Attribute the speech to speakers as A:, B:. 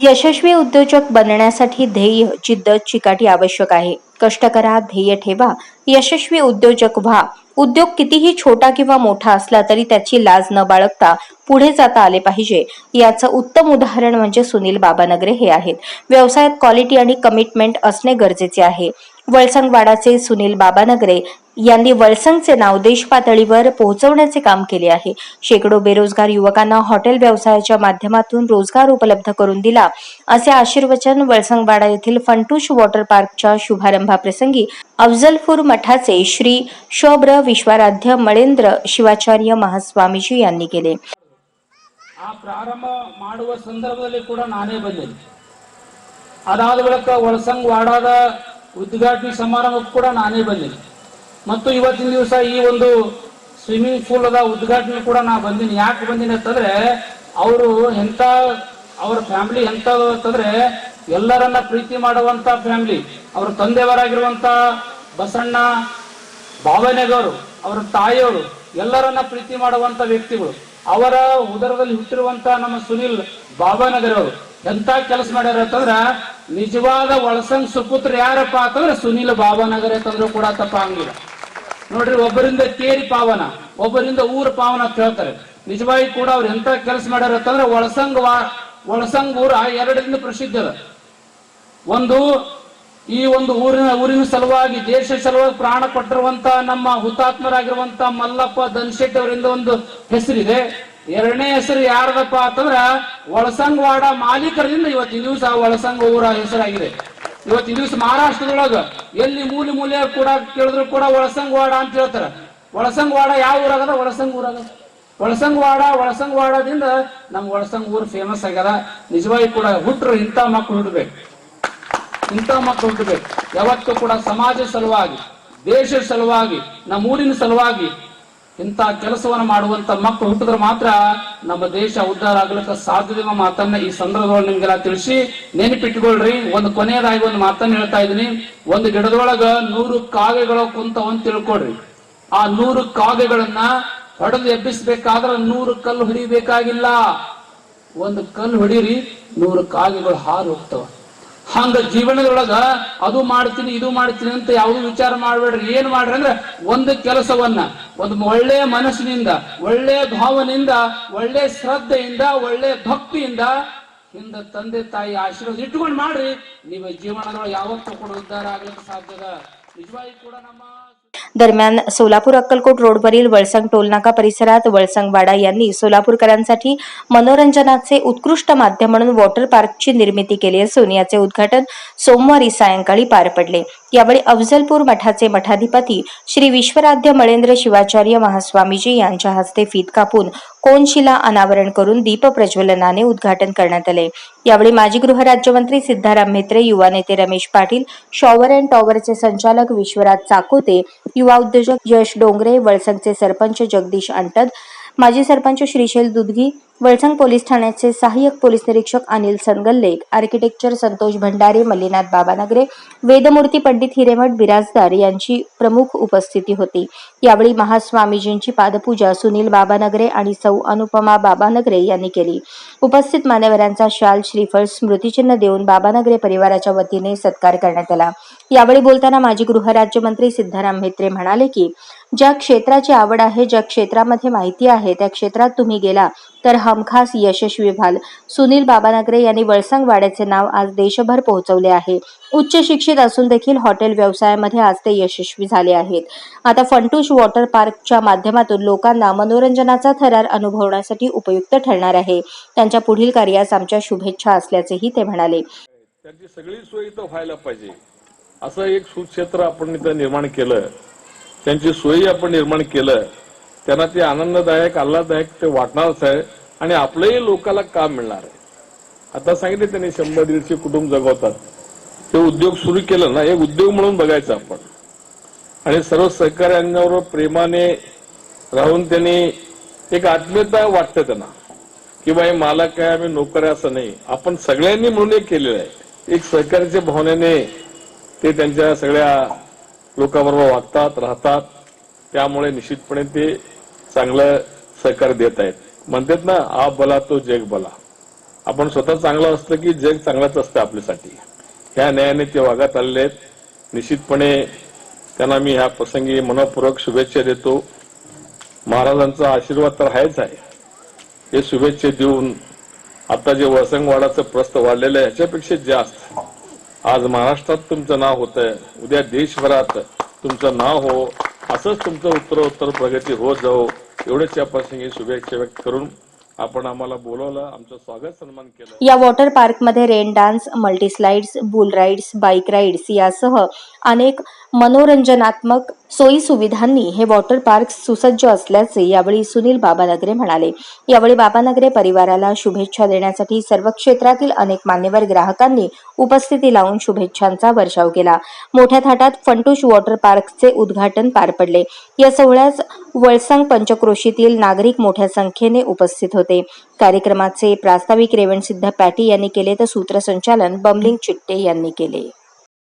A: यशस्वी उद्योजक बनण्यासाठी ध्येय जिद्द चिकाटी आवश्यक आहे. कष्ट करा ध्येय ठेवा यशस्वी उद्योजक व्हा. उद्योग कितीही छोटा किंवा मोठा असला तरी त्याची लाज न बाळगता पुढे जाता आले पाहिजे. याचं उत्तम उदाहरण म्हणजे सुनील बाबानगरे हे आहेत. व्यवसायात क्वालिटी आणि कमिटमेंट असणे गरजेचे आहे. वळसंगवाडाचे सुनील बाबानगरे यांनी वळसंगचे नाव देश पातळीवर पोहोचवण्याचे काम केले आहे शेकडो बेरोजगार युवकांना हॉटेल व्यवसायाच्या माध्यमातून रोजगार उपलब्ध करून दिला असे आशीर्वचन वळसंगवाडा येथील फंटूश वॉटर पार्कच्या शुभारंभाप्रसंगी अफजलपूर मठाचे श्री शोभ्र विश्वाराध्य मळेंद्र ಶಿವಾಚಾರ್ಯ ಮಹಾಸ್ವಾಮೀಜಿ यांनी केले
B: ಆ ಪ್ರಾರಂಭ ಮಾಡುವ ಸಂದರ್ಭದಲ್ಲಿ ಕೂಡ ನಾನೇ ಬಂದೆ ಅದಾದ ಬಳಿಕ ಒಳಸಂಗ್ ವಾಡಾದ ಉದ್ಘಾಟನೆ ಸಮಾರಂಭಕ್ಕೂ ಕೂಡ ನಾನೇ ಬಂದೆ ಮತ್ತು ಇವತ್ತಿನ ದಿವಸ ಈ ಒಂದು ಸ್ವಿಮ್ಮಿಂಗ್ ಪೂಲ್ ಅದ ಉದ್ಘಾಟನೆ ಕೂಡ ನಾ ಬಂದೀನಿ. ಯಾಕೆ ಬಂದೀನಿ ಅಂತಂದ್ರೆ, ಅವರು ಎಂತ, ಅವ್ರ ಫ್ಯಾಮಿಲಿ ಎಂತ ಅಂತಂದ್ರೆ, ಎಲ್ಲರನ್ನ ಪ್ರೀತಿ ಮಾಡುವಂತ ಫ್ಯಾಮಿಲಿ ಅವ್ರ ತಂದೆಯವರಾಗಿರುವಂತ ಬಸಣ್ಣ ಭಾವನೆಗವರು ಅವರ ತಾಯಿಯವರು, ಎಲ್ಲರನ್ನ ಪ್ರೀತಿ ಮಾಡುವಂತ ವ್ಯಕ್ತಿಗಳು. ಅವರ ಉದರದಲ್ಲಿ ಹುಟ್ಟಿರುವಂತ ನಮ್ಮ ಸುನಿಲ್ ಭಾವನಗರ್ ಅವರು ಎಂತ ಕೆಲಸ ಮಾಡ್ಯಾರ ಅಂತಂದ್ರ, ನಿಜವಾದ ಒಳಸಂಗ್ ಸುಪುತ್ರ ಯಾರಪ್ಪ ಅಂತಂದ್ರೆ ಸುನಿಲ್ ಬಾಬಾನಗರ್ ಅಂತಂದ್ರು ಕೂಡ ತಪ್ಪ ಹಂಗಿಲ್ಲ ನೋಡ್ರಿ, ಒಬ್ಬರಿಂದ ತೇರಿ ಪಾವನ, ಒಬ್ಬರಿಂದ ಊರ ಪಾವನ ಅಂತ ಹೇಳ್ತಾರೆ. ನಿಜವಾಗಿ ಕೂಡ ಅವ್ರು ಎಂತ ಕೆಲಸ ಮಾಡ್ಯಾರ ಅಂತಂದ್ರೆ ಒಳಸಂಗ್ ವಾ ಒಳಸಂಗ್ ಊರ ಎರಡರಿಂದ ಪ್ರಸಿದ್ಧ ಅದ. ಒಂದು, ಈ ಒಂದು ಊರಿನ ಊರಿನ ಸಲುವಾಗಿ, ದೇಶ ಸಲುವಾಗಿ ಪ್ರಾಣ ಕೊಟ್ಟಿರುವಂತ ನಮ್ಮ ಹುತಾತ್ಮರಾಗಿರುವಂತ ಮಲ್ಲಪ್ಪ ದನ್ಶೆಟ್ಟಿ ಅವರಿಂದ ಒಂದು ಹೆಸರಿದೆ. ಎರಡನೇ ಹೆಸರು ಯಾರದಪ್ಪ ಅಂತಂದ್ರ ಒಳಸಂಗವಾಡ ಮಾಲೀಕರಿಂದ ಇವತ್ತಿನ ದಿವಸ ಒಳಸಂಗ ಊರ ಹೆಸರಾಗಿದೆ. ಇವತ್ತಿನ ದಿವಸ ಮಹಾರಾಷ್ಟ್ರದೊಳಗ ಎಲ್ಲಿ ಮೂಲೆ ಮೂಲೆ ಕೂಡ ಕೇಳಿದ್ರು ಕೂಡ ಒಳಸಂಗವಾಡ ಅಂತ ಹೇಳ್ತಾರ. ಒಳಸಂಗವಾಡ ಯಾವ ಊರಾಗದ? ಒಳಸಂಗ ಊರಾಗದ ಒಳಸಂಗವಾಡ, ಒಳಸಂಗವಾಡದಿಂದ ನಮ್ಮ ಒಳಸಂಗ ಊರು ಫೇಮಸ್ ಆಗ್ಯದ. ನಿಜವಾಗಿ ಕೂಡ ಹುಟ್ಟರು ಇಂಥ ಮಕ್ಕಳು ಹುಟ್ಟಬೇಕು ಇಂಥ ಮಕ್ಕಳು ಹುಟ್ಟಬೇಕು ಯಾವತ್ತೂ ಕೂಡ ಸಮಾಜ ಸಲುವಾಗಿ, ದೇಶ ಸಲುವಾಗಿ ನಮ್ಮ ಊರಿನ ಸಲುವಾಗಿ ಇಂಥ ಕೆಲಸವನ್ನು ಮಾಡುವಂತ ಮಕ್ಕಳು ಹುಟ್ಟಿದ್ರೆ ಮಾತ್ರ ನಮ್ಮ ದೇಶ ಉದ್ಧಾರ ಆಗ್ಲಿಕ್ಕೆ ಸಾಧ್ಯತೆ ಮಾತನ್ನ ಈ ಸಂದರ್ಭದಲ್ಲಿ ನಿಮ್ಗೆಲ್ಲ ತಿಳಿಸಿ ನೆನಪಿಟ್ಕೊಳ್ರಿ. ಒಂದು ಕೊನೆಯದಾಗಿ ಒಂದು ಮಾತನ್ನ ಹೇಳ್ತಾ ಇದ್ದೀನಿ. ಒಂದು ಗಿಡದೊಳಗ ನೂರು ಕಾಗೆಗಳು ಕುಂತವ ಅಂತ ತಿಳ್ಕೊಳ್ರಿ. ಆ ನೂರು ಕಾಗೆಗಳನ್ನ ಹೊಡೆದು ಎಬ್ಬಿಸ್ಬೇಕಾದ್ರೆ ನೂರು ಕಲ್ಲು ಹೊಡಿಬೇಕಾಗಿಲ್ಲ ಒಂದು ಕಲ್ಲು ಹೊಡೀರಿ, ನೂರು ಕಾಗೆಗಳು ಹಾರು ಹೋಗ್ತವ. ಹಂಗ ಜೀವನದೊಳಗ ಅದು ಮಾಡ್ತೀನಿ, ಇದು ಮಾಡ್ತೀನಿ ಅಂತ ಯಾವುದು ವಿಚಾರ ಮಾಡಬೇಡ್ರಿ. ಏನ್ ಮಾಡ್ರಿ ಅಂದ್ರೆ ಒಂದು ಕೆಲಸವನ್ನ, ಒಂದು ಒಳ್ಳೆ ಮನಸ್ಸಿನಿಂದ, ಒಳ್ಳೆ ಭಾವನೆಯಿಂದ, ಒಳ್ಳೆ ಶ್ರದ್ಧೆಯಿಂದ, ಒಳ್ಳೆ ಭಕ್ತಿಯಿಂದ ಹಿಂದ ತಂದೆ ತಾಯಿ ಆಶೀರ್ವಾದ ಇಟ್ಕೊಂಡು ಮಾಡ್ರಿ. ನಿಮ್ಮ ಜೀವನದೊಳಗೆ ಯಾವತ್ತೂ ಕೂಡ ಉದ್ಧಾರ ಆಗ್ಲಿಕ್ಕೆ ಸಾಧ್ಯದ ನಿಜವಾಗಿ ಕೂಡ ನಮ್ಮ
A: दरम्यान सोलापूर अक्कलकोट रोडवरील वळसंग टोलनाका परिसरात वळसंगवाडा यांनी सोलापूरकरांसाठी मनोरंजनाचे उत्कृष्ट माध्यम म्हणून वॉटर पार्कची निर्मिती केली असून याचे उद्घाटन सोमवारी सायंकाळी पार पडले. यावेळी अफजलपूर मठाचे मठाधिपती श्री विश्वराध्य मळेंद्र शिवाचार्य महास्वामीजी यांच्या हस्ते फीत कापून कोनशिला अनावरण करून दीप प्रज्वलनाने उद्घाटन करण्यात आले. यावेळी माजी गृहराज्यमंत्री सिद्धाराम म्हेत्रे युवा नेते रमेश पाटील शॉवर अँड टॉवरचे संचालक विश्वराज चाकोते युवा उद्योजक यश डोंगरे वळसंगचे सरपंच जगदीश अंटद माजी सरपंच श्रीशैल दुधगी वळसंग पोलीस ठाण्याचे सहाय्यक पोलीस निरीक्षक अनिल सनगल्ले आर्किटेक्चर संतोष भंडारे मल्लीनाथ बाबानगरे वेदमूर्ती पंडित हिरेमठ बिराजदार यांची प्रमुख उपस्थिती होती. यावेळी महास्वामीजींची पादपूजा सुनील बाबानगरे आणि सौ अनुपमा बाबानगरे यांनी केली. उपस्थित मान्यवरांचा शाल श्रीफळ स्मृतिचिन्ह देऊन बाबानगरे परिवाराच्या वतीने सत्कार करण्यात आला. यावेळी बोलताना माजी गृहराज्यमंत्री सिद्धाराम म्हेत्रे म्हणाले की ज्या क्षेत्राची आवड आहे ज्या क्षेत्रामध्ये माहिती आहे त्या क्षेत्रात तुम्ही गेला तर हमखास यशस्वी व्हाल सुनील बाबानगरे यांनी वळसंग वाड्याचे नाव आज देशभर पोहोचवले आहे. उच्च शिक्षित असून देखील हॉटेल व्यवसायामध्ये आज ते यशस्वी झाले आहेत. आता फंटूश वॉटर पार्कच्या माध्यमातून लोकांना मनोरंजनाचा थरार अनुभवण्यासाठी उपयुक्त ठरणार आहे. त्यांच्या पुढील कार्यास आमच्या शुभेच्छा असल्याचेही ते म्हणाले.
C: त्यांची सगळी सोय इथं व्हायला पाहिजे. असं एक सुक्षेत्र आपण इथं निर्माण केलं त्यांची सोयी आपण निर्माण केलं त्यांना ते आनंददायक आल्हाददायक ते वाटणारच आहे आणि आपलंही लोकांना काम मिळणार आहे? आता सांगितले त्यांनी शंभर दीडशे कुटुंब जगवतात. ते उद्योग सुरू केलं ना एक उद्योग म्हणून बघायचं आपण. आणि सर्व सहकार्यांवर प्रेमाने राहून त्यांनी एक आत्मीयता वाटते त्यांना. की बाई मला काय आम्ही नोकर असं नाही. आपण सगळ्यांनी म्हणून एक केलेलं आहे. एक सहकार्याच्या भावनेने ते त्यांच्या सगळ्या लोकांबरोबर वागतात राहतात. त्यामुळे निश्चितपणे ते चांगलं सहकार्य देत आहेत. म्हणतात ना आ बला तो जग बला. आपण स्वतः चांगलं असतं की जग चांगलंच असतं आपल्यासाठी. ह्या न्यायाने ते वागत आलेले आहेत. निश्चितपणे त्यांना मी ह्या प्रसंगी मनपूर्वक शुभेच्छा देतो. महाराजांचा आशीर्वाद तर आहेच आहे. हे शुभेच्छा देऊन आता जे वसंगवाडाचं प्रस्त वाढलेलं आहे ह्याच्यापेक्षा जास्त. आज महाराष्ट्रात तुमचं नाव होत आहे उद्या देशभरात तुमचं नाव हो. असंच तुमचं उत्तरोत्तर प्रगती होत जाओ एवढेच या प्रसंगी शुभेच्छा व्यक्त करून आपण आम्हाला बोलवलं. आमचं स्वागत सन्मान केलं.
A: या वॉटर पार्कमध्ये rain dance multi slides bull rides bike rides यासह अनेक मनोरंजनात्मक सोयी सुविधांनी हे वॉटर पार्क सुसज्ज असल्याचे यावेळी सुनील बाबानगरे म्हणाले. यावेळी बाबानगरे परिवाराला शुभेच्छा देण्यासाठी सर्व क्षेत्रातील अनेक मान्यवर ग्राहकांनी उपस्थिती लावून शुभेच्छांचा वर्षाव केला. मोठ्या थाटात फंटूश वॉटर पार्कचे उद्घाटन पार पडले. या सोहळ्यास वळसंग पंचक्रोशीतील नागरिक मोठ्या संख्येने उपस्थित होते. कार्यक्रमाचे प्रास्ताविक रेवणसिद्ध पॅटी यांनी केले तर सूत्रसंचालन बमलिंग चिट्टे यांनी केले.